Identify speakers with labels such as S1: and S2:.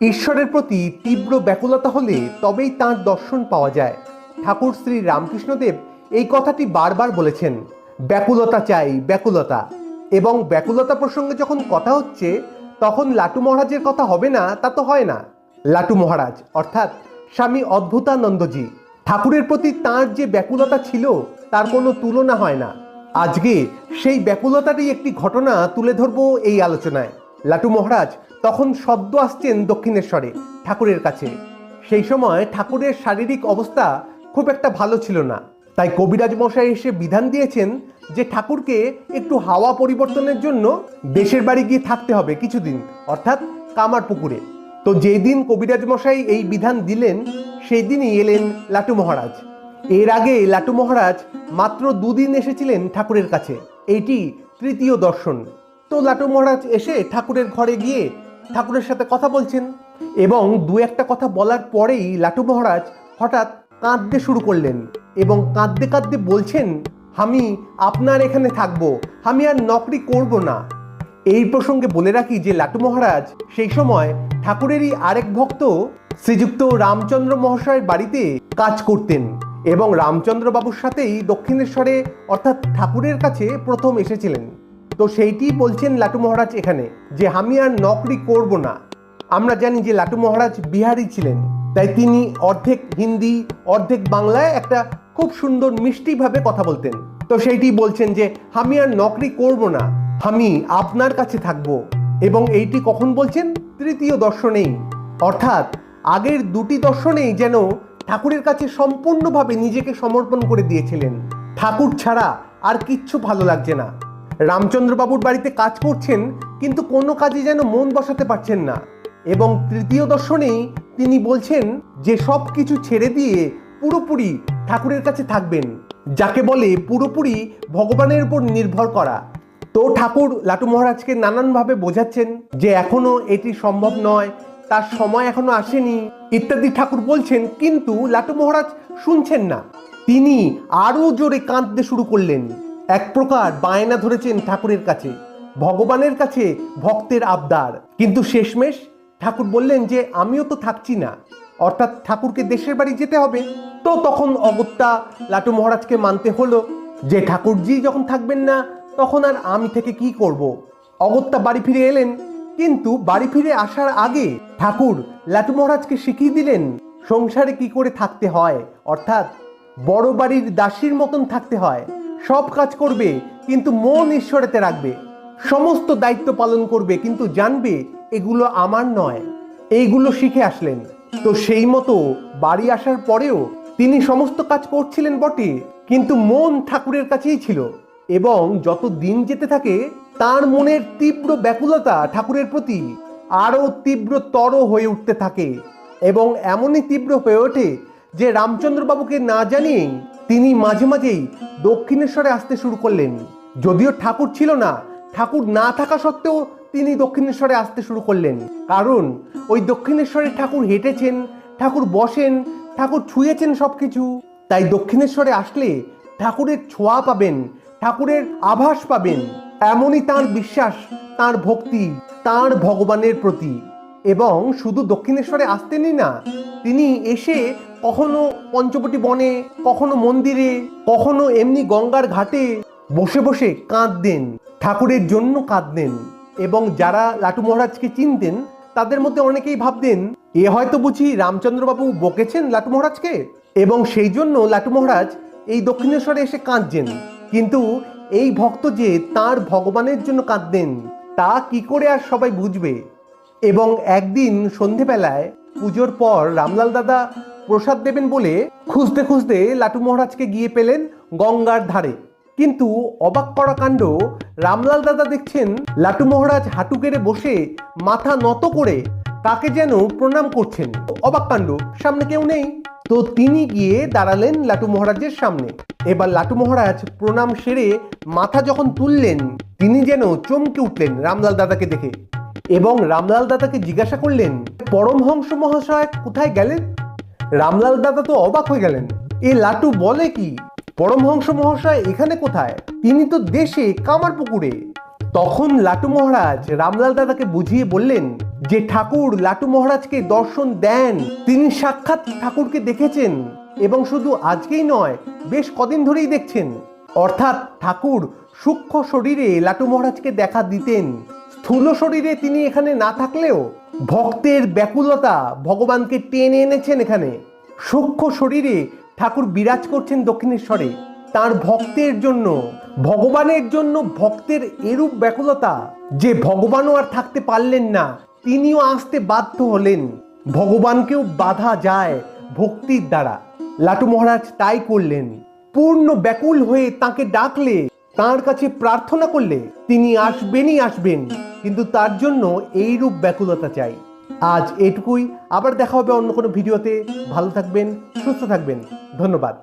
S1: ঈশ্বরের প্রতি তীব্র ব্যাকুলতা হলে তবেই তাঁর দর্শন পাওয়া যায়। ঠাকুর শ্রী রামকৃষ্ণদেব এই কথাটি বারবার বলেছেন, ব্যাকুলতা চাই, ব্যাকুলতা। এবং ব্যাকুলতা প্রসঙ্গে যখন কথা হচ্ছে, তখন লাটু মহারাজের কথা হবে না, তা তো হয় না। লাটু মহারাজ, অর্থাৎ স্বামী অদ্ভুতানন্দজি, ঠাকুরের প্রতি তাঁর যে ব্যাকুলতা ছিল, তার কোনো তুলনা হয় না। আজকে সেই ব্যাকুলতারই একটি ঘটনা তুলে ধরবো এই আলোচনায়। লাটু মহারাজ তখন সদ্য আসছেন দক্ষিণেশ্বরে, ঠাকুরের কাছে। সেই সময় ঠাকুরের শারীরিক অবস্থা খুব একটা ভালো ছিল না। তাই কবিরাজ মশাই এসে বিধান দিয়েছেন যে ঠাকুরকে একটু হাওয়া পরিবর্তনের জন্য দেশের বাড়ি গিয়ে থাকতে হবে কিছুদিন, অর্থাৎ কামার পুকুরে। তো যেই দিন কবিরাজ মশাই এই বিধান দিলেন সেই দিনই এলেন লাটু মহারাজ। এর আগে লাটু মহারাজ মাত্র দুদিন এসেছিলেন ঠাকুরের কাছে। এইটি তৃতীয় দর্শন। তো লাটু মহারাজ এসে ঠাকুরের ঘরে গিয়ে ঠাকুরের সাথে কথা বলছেন এবং দু একটা কথা বলার পরেই লাটু মহারাজ হঠাৎ কাঁদতে শুরু করলেন এবং কাঁদতে কাঁদতে বলছেন, আমি আপনার এখানে থাকব, আমি আর নকরি করব না। এই প্রসঙ্গে বলে রাখি যে লাটু মহারাজ সেই সময় ঠাকুরেরই আরেক ভক্ত শ্রীযুক্ত রামচন্দ্র মহাশয়ের বাড়িতে কাজ করতেন এবং রামচন্দ্র বাবুর সাথেই দক্ষিণেশ্বরে অর্থাৎ ঠাকুরের কাছে প্রথম এসেছিলেন। তো সেইটি বলছেন লাটু মহারাজ এখানে, যে আমি আর নকরি করব না। আমরা জানি যে লাটু মহারাজ বিহারি ছিলেন, তাই তিনি অর্ধেক হিন্দি, অর্ধেক বাংলায় একটা খুব সুন্দর মিষ্টিভাবে কথা বলতেন। তো সেইটি বলছেন যে, আমি আর নকরি করব না, আমি আপনার কাছে থাকব। এবং এইটি কখন বলছেন? তৃতীয় দর্শনেই। অর্থাৎ আগের দুটি দর্শনেই যেন ঠাকুরের কাছে সম্পূর্ণভাবে নিজেকে সমর্পণ করে দিয়েছিলেন। ঠাকুর ছাড়া আর কিচ্ছু ভালো লাগছে না। রামচন্দ্রবাবুর বাড়িতে কাজ করছেন, কিন্তু কোনো কাজে যেন মন বসাতে পারছেন না। এবং তৃতীয় দর্শনেই তিনি বলছেন যে, সব কিছু ছেড়ে দিয়ে পুরোপুরি ঠাকুরের কাছে থাকবেন, যাকে বলে পুরোপুরি ভগবানের উপর নির্ভর করা। তো ঠাকুর লাটু মহারাজকে নানানভাবে বোঝাচ্ছেন যে, এখনও এটি সম্ভব নয়, তার সময় এখনও আসেনি, ইত্যাদি ঠাকুর বলছেন, কিন্তু লাটু মহারাজ শুনছেন না। তিনি আরও জোরে কাঁদতে শুরু করলেন। এক প্রকার বায়না ধরেছেন ঠাকুরের কাছে, ভগবানের কাছে ভক্তের আবদার। কিন্তু শেষমেশ ঠাকুর বললেন যে, আমিও তো থাকছি না। অর্থাৎ ঠাকুরকে দেশের বাড়ি যেতে হবে। তো তখন অগত্যা লাটু মহারাজকে মানতে হলো যে, ঠাকুরজি যখন থাকবেন না, তখন আর আমি থেকে কি করব। অগত্যা বাড়ি ফিরে এলেন। কিন্তু বাড়ি ফিরে আসার আগে ঠাকুর লাটু মহারাজকে শিখিয়ে দিলেন, সংসারে কি করে থাকতে হয়? অর্থাৎ বড় বাড়ির দাসীর মতন থাকতে হয়। সব কাজ করবে, কিন্তু মন ঈশ্বরেতে রাখবে। সমস্ত দায়িত্ব পালন করবে, কিন্তু জানবে এগুলো আমার নয়। এইগুলো শিখে আসলেন। তো সেই মতো বাড়ি আসার পরেও তিনি সমস্ত কাজ করছিলেন বটে, কিন্তু মন ঠাকুরের কাছেই ছিল। এবং যত দিন যেতে থাকে, তার মনের তীব্র ব্যাকুলতা ঠাকুরের প্রতি আরও তীব্রতর হয়ে উঠতে থাকে। এবং এমনই তীব্র হয়ে ওঠে যে রামচন্দ্রবাবুকে না জানিয়েই তিনি মাঝে মাঝেই দক্ষিণেশ্বরে আসতে শুরু করলেন। যদিও ঠাকুর ছিল না, ঠাকুর না থাকা সত্ত্বেও তিনি দক্ষিণেশ্বরে আসতে শুরু করলেন। কারণ ওই দক্ষিণেশ্বরে ঠাকুর হেঁটেছেন, ঠাকুর বসেন, ঠাকুর ছুঁয়েছেন সব কিছু তাই দক্ষিণেশ্বরে আসলে ঠাকুরের ছোঁয়া পাবেন, ঠাকুরের আভাস পাবেন। এমনই তার বিশ্বাস, তার ভক্তি, তার ভগবানের প্রতি। এবং শুধু দক্ষিণেশ্বরে আসতেনই না, তিনি এসে কখনো পঞ্চবটি বনে, কখনো মন্দিরে, কখনো এমনি গঙ্গার ঘাটে বসে বসে কাঁদতেন, ঠাকুরের জন্য কাঁদতেন। এবং যারা লাটু মহারাজকে চিনতেন, তাদের মধ্যে অনেকেই ভাবতেন, এ হয়তো বুঝি রামচন্দ্রবাবু বকেছেন লাটু মহারাজকে? এবং সেই জন্য লাটু মহারাজ এই দক্ষিণেশ্বরে এসে কাঁদছেন। কিন্তু এই ভক্ত যে তার ভগবানের জন্য কাঁদতেন, তা কি করে আর সবাই বুঝবে? এবং একদিন সন্ধেবেলায় পুজোর পর রামলাল দাদা প্রসাদ দেবেন বলে খুঁজতে খুঁজতে লাটু মহারাজকে গিয়ে পেলেন গঙ্গার ধারে। কিন্তু অবাক করা কাণ্ড, রামলাল দাদা দেখছেন লাটু মহারাজ হাঁটু কেড়ে বসে মাথা নত করে তাকে যেন প্রণাম করছেন। অবাক কাণ্ড, সামনে কেউ নেই। তো তিনি গিয়ে দাঁড়ালেন লাটু মহারাজের সামনে। এবার লাটু মহারাজ প্রণাম সেরে মাথা যখন তুললেন, তিনি যেন চমকে উঠলেন রামলাল দাদাকে দেখে। এবং রামলাল দাদাকে জিজ্ঞাসা করলেন, পরমহংস মহাশয় কোথায় গেলেন? রামলাল দাদা তো অবাক হয়ে গেলেন। এ লাটু বলে কি? পরমহংস মহাশয় এখানে কোথায়? তিনি তো দেশে, কামার পুকুরে। তখন লাটু মহারাজ রামলাল দাদাকে বুঝিয়ে বললেন যে ঠাকুর লাটু মহারাজকে দর্শন দেন। তিনি সাক্ষাৎ ঠাকুরকে দেখেছেন এবং শুধু আজকেই নয়, বেশ কদিন ধরেই দেখছেন। অর্থাৎ ঠাকুর সূক্ষ্ম শরীরে লাটু মহারাজকে দেখা দিতেন। স্থূল শরীরে তিনি এখানে না থাকলেও ভক্তের ব্যাকুলতা ভগবানকে টেনে এনেছেন এখানে। সূক্ষ্ম শরীরে ঠাকুর বিরাজ করছেন দক্ষিণেশ্বরে। তার ভক্তের জন্য, ভগবানের জন্য ভক্তের এরূপ ব্যাকুলতা যে ভগবানও আর থাকতে পারলেন না, তিনিও আসতে বাধ্য হলেন। ভগবানকেও বাধা যায় ভক্তির দ্বারা। লাটু মহারাজ তাই করলেন। পূর্ণ ব্যাকুল হয়ে তাকে ডাকলে তার কাছে প্রার্থনা করলে তিনি আসবেনই আসবেন, কিন্তু তার জন্য এই রূপ ব্যাকুলতা চাই। আজ এটুকুই, আবার দেখা হবে অন্য কোনো ভিডিওতে। ভালো থাকবেন, সুস্থ থাকবেন। ধন্যবাদ।